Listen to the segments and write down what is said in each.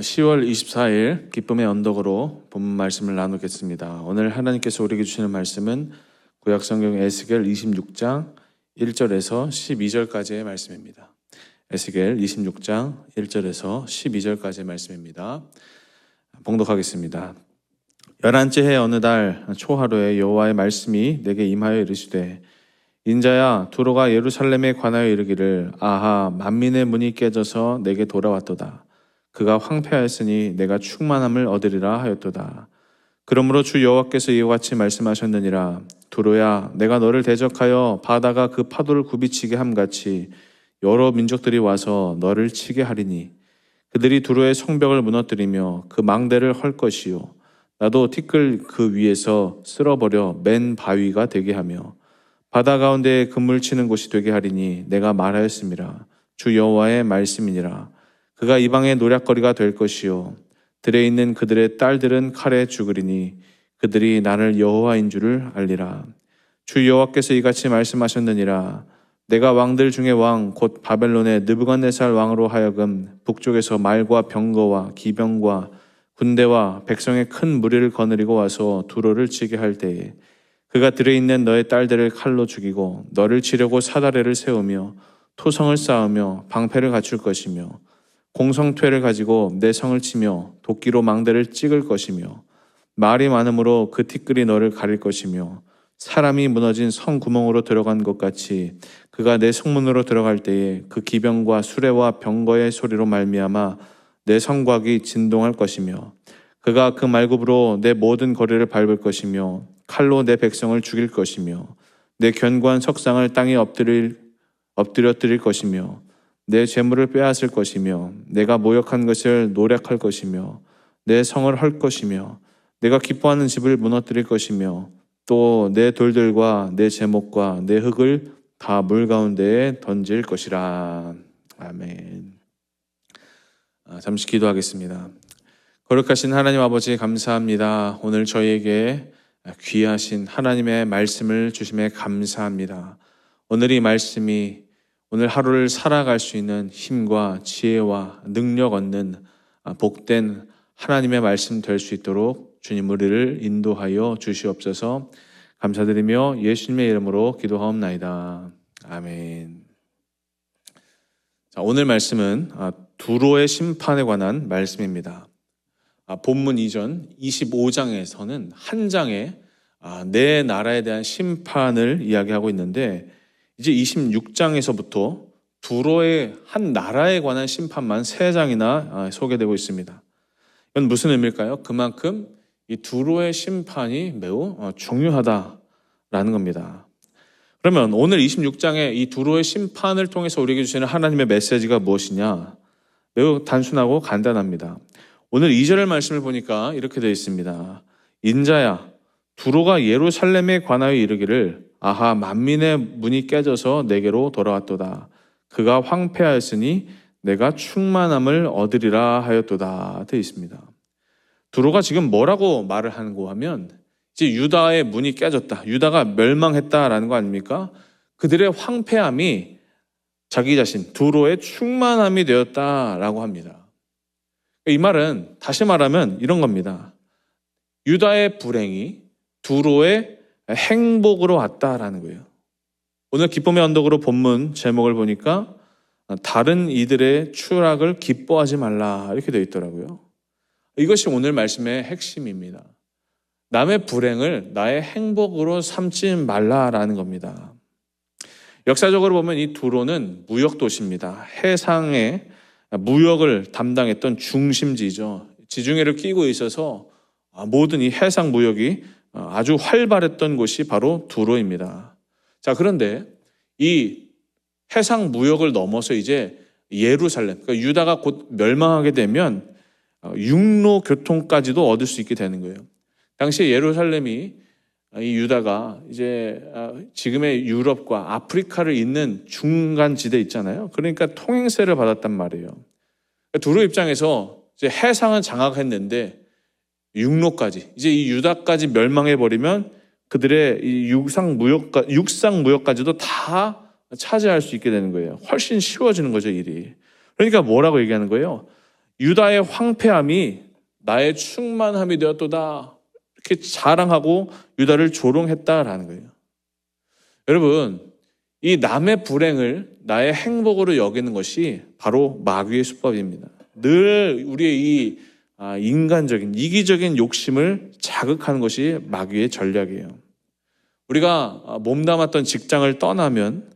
10월 24일 기쁨의 언덕으로 본문 말씀을 나누겠습니다. 오늘 하나님께서 우리에게 주시는 말씀은 구약성경 에스겔 26장 1절에서 12절까지의 말씀입니다. 에스겔 26장 1절에서 12절까지의 말씀입니다. 봉독하겠습니다. 열한째 해 어느 달 초하루에 여호와의 말씀이 내게 임하여 이르시되 인자야 두로가 예루살렘에 관하여 이르기를 아하 만민의 문이 깨져서 내게 돌아왔도다 그가 황폐하였으니 내가 충만함을 얻으리라 하였도다 그러므로 주 여호와께서 이와 같이 말씀하셨느니라 두로야 내가 너를 대적하여 바다가 그 파도를 굽이치게 함같이 여러 민족들이 와서 너를 치게 하리니 그들이 두로의 성벽을 무너뜨리며 그 망대를 헐 것이요 나도 티끌 그 위에서 쓸어버려 맨 바위가 되게 하며 바다 가운데 그물 치는 곳이 되게 하리니 내가 말하였습니다. 주 여호와의 말씀이니라. 그가 이방의 노략거리가 될 것이요 들에 있는 그들의 딸들은 칼에 죽으리니 그들이 나를 여호와인 줄을 알리라. 주 여호와께서 이같이 말씀하셨느니라. 내가 왕들 중에 왕 곧 바벨론의 느부갓네살 왕으로 하여금 북쪽에서 말과 병거와 기병과 군대와 백성의 큰 무리를 거느리고 와서 두로를 치게 할 때에 그가 들에 있는 너의 딸들을 칼로 죽이고 너를 치려고 사다리를 세우며 토성을 쌓으며 방패를 갖출 것이며 공성퇴를 가지고 내 성을 치며 도끼로 망대를 찍을 것이며 말이 많으므로 그 티끌이 너를 가릴 것이며 사람이 무너진 성 구멍으로 들어간 것 같이 그가 내 성문으로 들어갈 때에 그 기병과 수레와 병거의 소리로 말미암아 내 성곽이 진동할 것이며 그가 그 말굽으로 내 모든 거리를 밟을 것이며 칼로 내 백성을 죽일 것이며 내 견고한 석상을 땅에 엎드릴 엎드려뜨릴 것이며 내 재물을 빼앗을 것이며 내가 모욕한 것을 노력할 것이며 내 성을 헐 것이며 내가 기뻐하는 집을 무너뜨릴 것이며 또 내 돌들과 내 제목과 내 흙을 다 물 가운데에 던질 것이라 아멘. 아, 잠시 기도하겠습니다. 거룩하신 하나님 아버지 감사합니다. 오늘 저희에게 귀하신 하나님의 말씀을 주심에 감사합니다. 오늘 이 말씀이 오늘 하루를 살아갈 수 있는 힘과 지혜와 능력 얻는 복된 하나님의 말씀 될 수 있도록 주님 우리를 인도하여 주시옵소서 감사드리며 예수님의 이름으로 기도하옵나이다. 아멘. 자, 오늘 말씀은 두로의 심판에 관한 말씀입니다. 아, 본문 이전 25장에서는 한 장에 아, 내 나라에 대한 심판을 이야기하고 있는데 이제 26장에서부터 두로의 한 나라에 관한 심판만 세 장이나 아, 소개되고 있습니다. 이건 무슨 의미일까요? 그만큼 이 두로의 심판이 매우 어, 중요하다라는 겁니다. 그러면 오늘 26장의 이 두로의 심판을 통해서 우리에게 주시는 하나님의 메시지가 무엇이냐? 매우 단순하고 간단합니다. 오늘 2절의 말씀을 보니까 이렇게 되어 있습니다. 인자야, 두로가 예루살렘에 관하여 이르기를 아하 만민의 문이 깨져서 내게로 돌아왔도다. 그가 황폐하였으니 내가 충만함을 얻으리라 하였도다. 되어 있습니다. 두로가 지금 뭐라고 말을 하는고 하면 이제 유다의 문이 깨졌다. 유다가 멸망했다라는 거 아닙니까? 그들의 황폐함이 자기 자신 두로의 충만함이 되었다라고 합니다. 이 말은 다시 말하면 이런 겁니다. 유다의 불행이 두로의 행복으로 왔다라는 거예요. 오늘 기쁨의 언덕으로 본문 제목을 보니까 다른 이들의 추락을 기뻐하지 말라 이렇게 되어 있더라고요. 이것이 오늘 말씀의 핵심입니다. 남의 불행을 나의 행복으로 삼지 말라라는 겁니다. 역사적으로 보면 이 두로는 무역 도시입니다. 해상의 무역을 담당했던 중심지죠. 지중해를 끼고 있어서 모든 이 해상 무역이 아주 활발했던 곳이 바로 두로입니다. 자, 그런데 이 해상 무역을 넘어서 이제 예루살렘, 그러니까 유다가 곧 멸망하게 되면 육로 교통까지도 얻을 수 있게 되는 거예요. 당시 예루살렘이 이 유다가 이제 지금의 유럽과 아프리카를 잇는 중간 지대 있잖아요. 그러니까 통행세를 받았단 말이에요. 두루 입장에서 이제 해상은 장악했는데 육로까지 이제 이 유다까지 멸망해 버리면 그들의 이 육상 무역 육상 무역까지도 다 차지할 수 있게 되는 거예요. 훨씬 쉬워지는 거죠 일이. 그러니까 뭐라고 얘기하는 거예요? 유다의 황폐함이 나의 충만함이 되었도다. 이렇게 자랑하고 유다를 조롱했다라는 거예요. 여러분, 이 남의 불행을 나의 행복으로 여기는 것이 바로 마귀의 수법입니다. 늘 우리의 이 아, 인간적인 이기적인 욕심을 자극하는 것이 마귀의 전략이에요. 우리가 아, 몸담았던 직장을 떠나면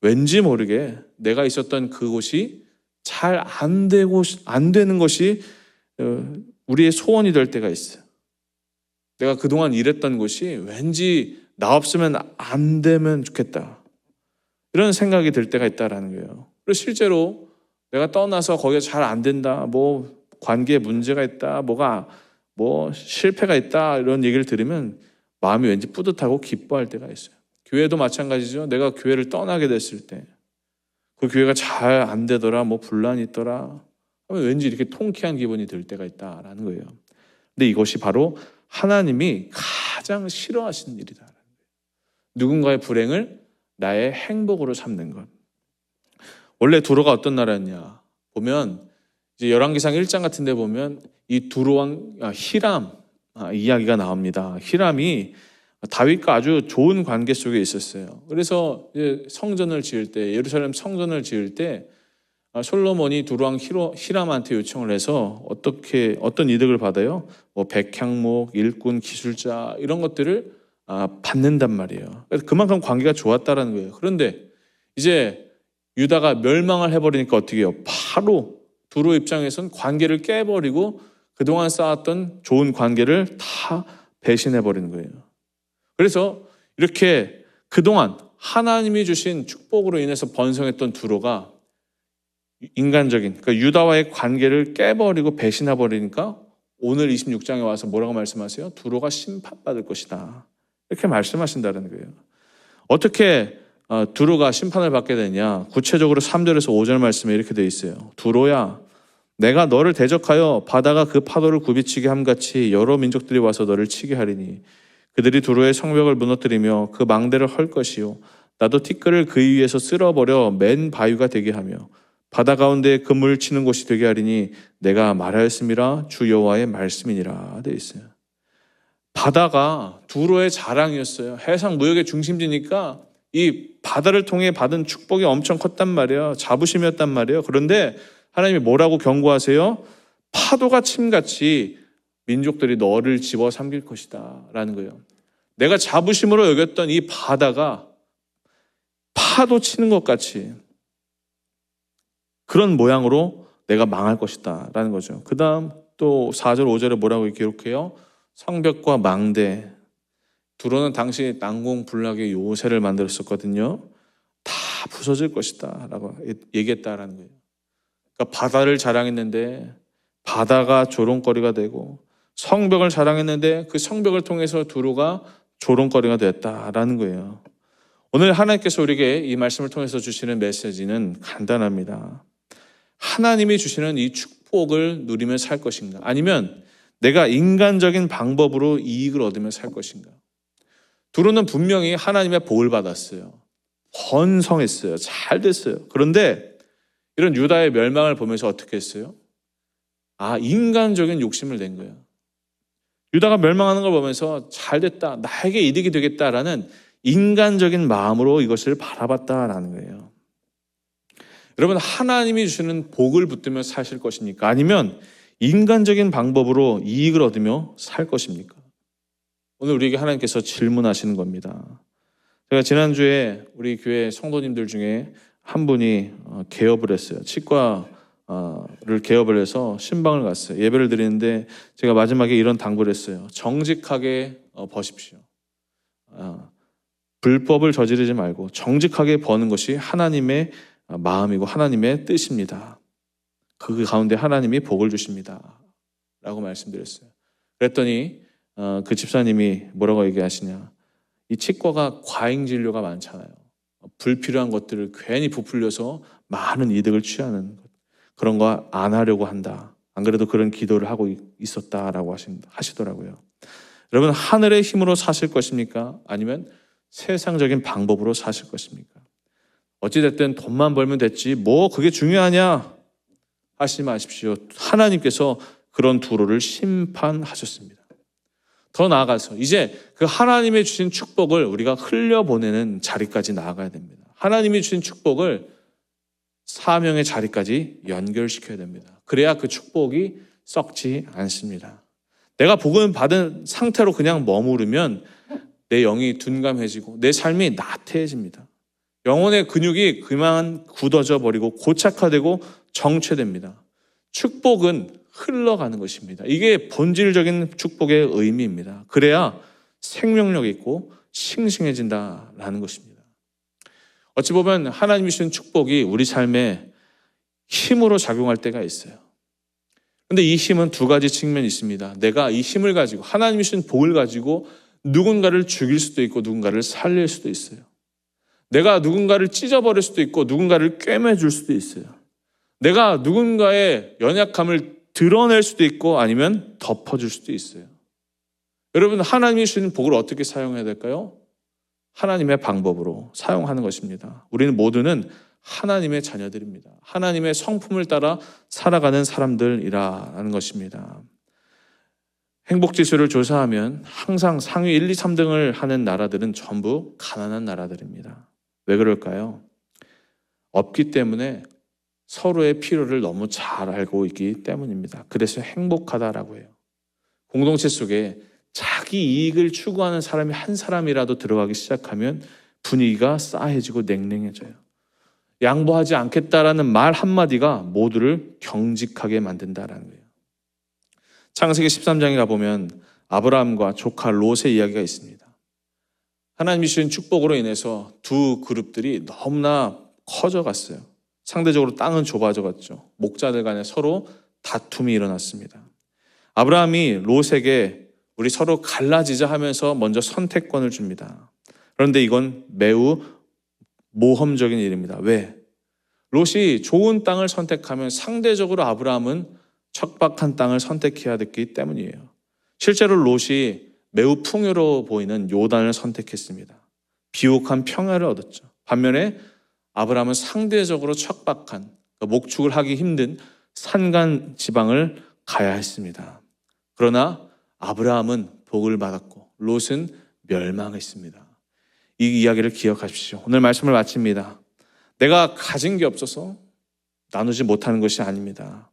왠지 모르게 내가 있었던 그곳이 잘 안 되고 안 되는 것이 어, 우리의 소원이 될 때가 있어요. 내가 그동안 일했던 곳이 왠지 나 없으면 안 되면 좋겠다. 이런 생각이 들 때가 있다라는 거예요. 그리고 실제로 내가 떠나서 거기가 잘 안 된다. 뭐 관계에 문제가 있다. 뭐가 뭐 실패가 있다. 이런 얘기를 들으면 마음이 왠지 뿌듯하고 기뻐할 때가 있어요. 교회도 마찬가지죠. 내가 교회를 떠나게 됐을 때 그 교회가 잘 안 되더라. 뭐 분란이 있더라. 하면 왠지 이렇게 통쾌한 기분이 들 때가 있다라는 거예요. 근데 이것이 바로 하나님이 가장 싫어하시는 일이다. 누군가의 불행을 나의 행복으로 삼는 것. 원래 두로가 어떤 나라였냐? 보면 이제 열왕기상 1장 같은 데 보면 이 두로왕 아, 히람 아, 이야기가 나옵니다. 히람이 다윗과 아주 좋은 관계 속에 있었어요. 그래서 성전을 지을 때 예루살렘 성전을 지을 때 아, 솔로몬이 두루왕 히람한테 요청을 해서 어떻게 어떤 이득을 받아요? 뭐 백향목, 일꾼, 기술자 이런 것들을 아, 받는단 말이에요. 그만큼 관계가 좋았다라는 거예요. 그런데 이제 유다가 멸망을 해버리니까 어떻게 해요? 바로 두루 입장에선 관계를 깨버리고 그동안 쌓았던 좋은 관계를 다 배신해버리는 거예요. 그래서 이렇게 그동안 하나님이 주신 축복으로 인해서 번성했던 두로가 인간적인 그러니까 유다와의 관계를 깨버리고 배신해버리니까 오늘 26장에 와서 뭐라고 말씀하세요? 두로가 심판받을 것이다. 이렇게 말씀하신다는 거예요. 어떻게 어, 두로가 심판을 받게 되냐? 구체적으로 3절에서 5절 말씀에 이렇게 되어 있어요. 두로야, 내가 너를 대적하여 바다가 그 파도를 굽이치게 함같이 여러 민족들이 와서 너를 치게 하리니 그들이 두로의 성벽을 무너뜨리며 그 망대를 헐 것이요 나도 티끌을 그 위에서 쓸어버려 맨 바위가 되게 하며 바다 가운데 그물 치는 곳이 되게 하리니 내가 말하였음이라 주 여호와의 말씀이니라 되어 있어요. 바다가 두로의 자랑이었어요. 해상 무역의 중심지니까 이 바다를 통해 받은 축복이 엄청 컸단 말이에요. 자부심이었단 말이에요. 그런데 하나님이 뭐라고 경고하세요? 파도가 침같이 민족들이 너를 집어 삼킬 것이다. 라는 거예요. 내가 자부심으로 여겼던 이 바다가 파도 치는 것 같이 그런 모양으로 내가 망할 것이다. 라는 거죠. 그 다음 또 4절, 5절에 뭐라고 기록해요? 성벽과 망대. 두로는 당시 난공불락의 요새를 만들었었거든요. 다 부서질 것이다. 라고 얘기했다라는 거예요. 그러니까 바다를 자랑했는데 바다가 조롱거리가 되고 성벽을 자랑했는데 그 성벽을 통해서 두로가 조롱거리가 됐다라는 거예요. 오늘 하나님께서 우리에게 이 말씀을 통해서 주시는 메시지는 간단합니다. 하나님이 주시는 이 축복을 누리며 살 것인가? 아니면 내가 인간적인 방법으로 이익을 얻으며 살 것인가? 두루는 분명히 하나님의 복을 받았어요. 번성했어요. 잘 됐어요. 그런데 이런 유다의 멸망을 보면서 어떻게 했어요? 아, 인간적인 욕심을 낸 거예요. 유다가 멸망하는 걸 보면서 잘 됐다. 나에게 이득이 되겠다라는 인간적인 마음으로 이것을 바라봤다라는 거예요. 여러분, 하나님이 주시는 복을 붙들며 사실 것입니까? 아니면 인간적인 방법으로 이익을 얻으며 살 것입니까? 오늘 우리에게 하나님께서 질문하시는 겁니다. 제가 지난주에 우리 교회 성도님들 중에 한 분이 어, 개업을 했어요. 치과를 개업을 해서 신방을 갔어요. 예배를 드리는데 제가 마지막에 이런 당부를 했어요. 정직하게 어, 버십시오. 아, 불법을 저지르지 말고 정직하게 버는 것이 하나님의 마음이고 하나님의 뜻입니다. 그 가운데 하나님이 복을 주십니다. 라고 말씀드렸어요. 그랬더니 어, 그 집사님이 뭐라고 얘기하시냐. 이 치과가 과잉 진료가 많잖아요. 불필요한 것들을 괜히 부풀려서 많은 이득을 취하는 것. 그런 거 안 하려고 한다. 안 그래도 그런 기도를 하고 있었다라고 하시더라고요. 여러분, 하늘의 힘으로 사실 것입니까? 아니면 세상적인 방법으로 사실 것입니까? 어찌됐든 돈만 벌면 됐지, 뭐 그게 중요하냐? 하지 마십시오. 하나님께서 그런 두로를 심판하셨습니다. 더 나아가서 이제 그 하나님의 주신 축복을 우리가 흘려보내는 자리까지 나아가야 됩니다. 하나님이 주신 축복을 사명의 자리까지 연결시켜야 됩니다. 그래야 그 축복이 썩지 않습니다. 내가 복음 받은 상태로 그냥 머무르면 내 영이 둔감해지고 내 삶이 나태해집니다. 영혼의 근육이 그만 굳어져 버리고 고착화되고 정체됩니다. 축복은 흘러가는 것입니다. 이게 본질적인 축복의 의미입니다. 그래야 생명력 있고 싱싱해진다라는 것입니다. 어찌 보면 하나님이 주신 축복이 우리 삶에 힘으로 작용할 때가 있어요. 근데 이 힘은 두 가지 측면이 있습니다. 내가 이 힘을 가지고 하나님이 주신 복을 가지고 누군가를 죽일 수도 있고 누군가를 살릴 수도 있어요. 내가 누군가를 찢어버릴 수도 있고 누군가를 꿰매줄 수도 있어요. 내가 누군가의 연약함을 드러낼 수도 있고 아니면 덮어줄 수도 있어요. 여러분 하나님이 주신 복을 어떻게 사용해야 될까요? 하나님의 방법으로 사용하는 것입니다. 우리는 모두는 하나님의 자녀들입니다. 하나님의 성품을 따라 살아가는 사람들이라는 것입니다. 행복 지수를 조사하면 항상 상위 1, 2, 3등을 하는 나라들은 전부 가난한 나라들입니다. 왜 그럴까요? 없기 때문에 서로의 필요를 너무 잘 알고 있기 때문입니다. 그래서 행복하다라고 해요. 공동체 속에 자기 이익을 추구하는 사람이 한 사람이라도 들어가기 시작하면 분위기가 싸해지고 냉랭해져요. 양보하지 않겠다라는 말 한마디가 모두를 경직하게 만든다라는 거예요. 창세기 13장에 가보면 아브라함과 조카 롯의 이야기가 있습니다. 하나님이 주신 축복으로 인해서 두 그룹들이 너무나 커져갔어요. 상대적으로 땅은 좁아져갔죠. 목자들 간에 서로 다툼이 일어났습니다. 아브라함이 롯에게 우리 서로 갈라지자 하면서 먼저 선택권을 줍니다. 그런데 이건 매우 모험적인 일입니다. 왜? 롯이 좋은 땅을 선택하면 상대적으로 아브라함은 척박한 땅을 선택해야 됐기 때문이에요. 실제로 롯이 매우 풍요로워 보이는 요단을 선택했습니다. 비옥한 평야를 얻었죠. 반면에 아브라함은 상대적으로 척박한 그러니까 목축을 하기 힘든 산간 지방을 가야 했습니다. 그러나 아브라함은 복을 받았고 롯은 멸망했습니다. 이 이야기를 기억하십시오. 오늘 말씀을 마칩니다. 내가 가진 게 없어서 나누지 못하는 것이 아닙니다.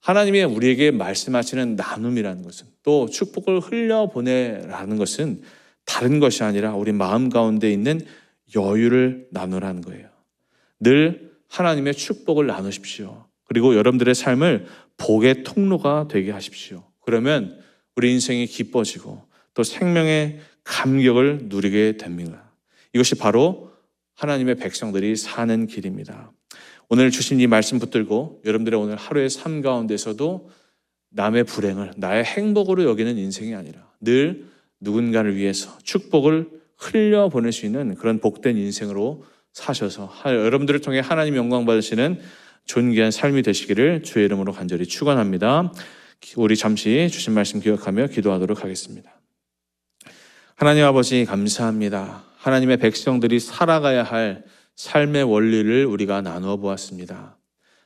하나님이 우리에게 말씀하시는 나눔이라는 것은 또 축복을 흘려보내라는 것은 다른 것이 아니라 우리 마음 가운데 있는 여유를 나누라는 거예요. 늘 하나님의 축복을 나누십시오. 그리고 여러분들의 삶을 복의 통로가 되게 하십시오. 그러면 우리 인생이 기뻐지고 또 생명의 감격을 누리게 됩니다. 이것이 바로 하나님의 백성들이 사는 길입니다. 오늘 주신 이 말씀 붙들고 여러분들의 오늘 하루의 삶 가운데서도 남의 불행을 나의 행복으로 여기는 인생이 아니라 늘 누군가를 위해서 축복을 흘려 보낼 수 있는 그런 복된 인생으로 사셔서 여러분들을 통해 하나님 영광 받으시는 존귀한 삶이 되시기를 주의 이름으로 간절히 축원합니다. 우리 잠시 주신 말씀 기억하며 기도하도록 하겠습니다. 하나님 아버지 감사합니다. 하나님의 백성들이 살아가야 할 삶의 원리를 우리가 나누어 보았습니다.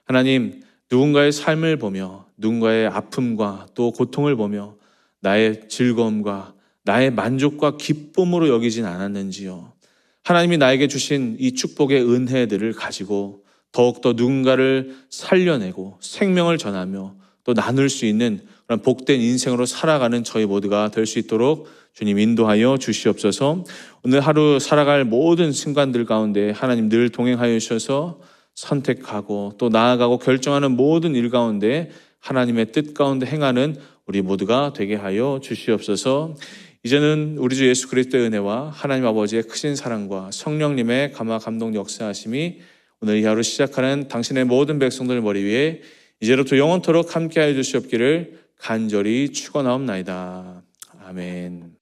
하나님, 누군가의 삶을 보며 누군가의 아픔과 또 고통을 보며 나의 즐거움과 나의 만족과 기쁨으로 여기진 않았는지요. 하나님이 나에게 주신 이 축복의 은혜들을 가지고 더욱더 누군가를 살려내고 생명을 전하며 또 나눌 수 있는 그런 복된 인생으로 살아가는 저희 모두가 될 수 있도록 주님 인도하여 주시옵소서. 오늘 하루 살아갈 모든 순간들 가운데 하나님 늘 동행하여 주셔서 선택하고 또 나아가고 결정하는 모든 일 가운데 하나님의 뜻 가운데 행하는 우리 모두가 되게 하여 주시옵소서. 이제는 우리 주 예수 그리스도의 은혜와 하나님 아버지의 크신 사랑과 성령님의 감화 감동 역사하심이 오늘 이 하루 시작하는 당신의 모든 백성들 머리 위에 이제로부터 영원토록 함께하여 주시옵기를 간절히 축원하옵나이다. 아멘.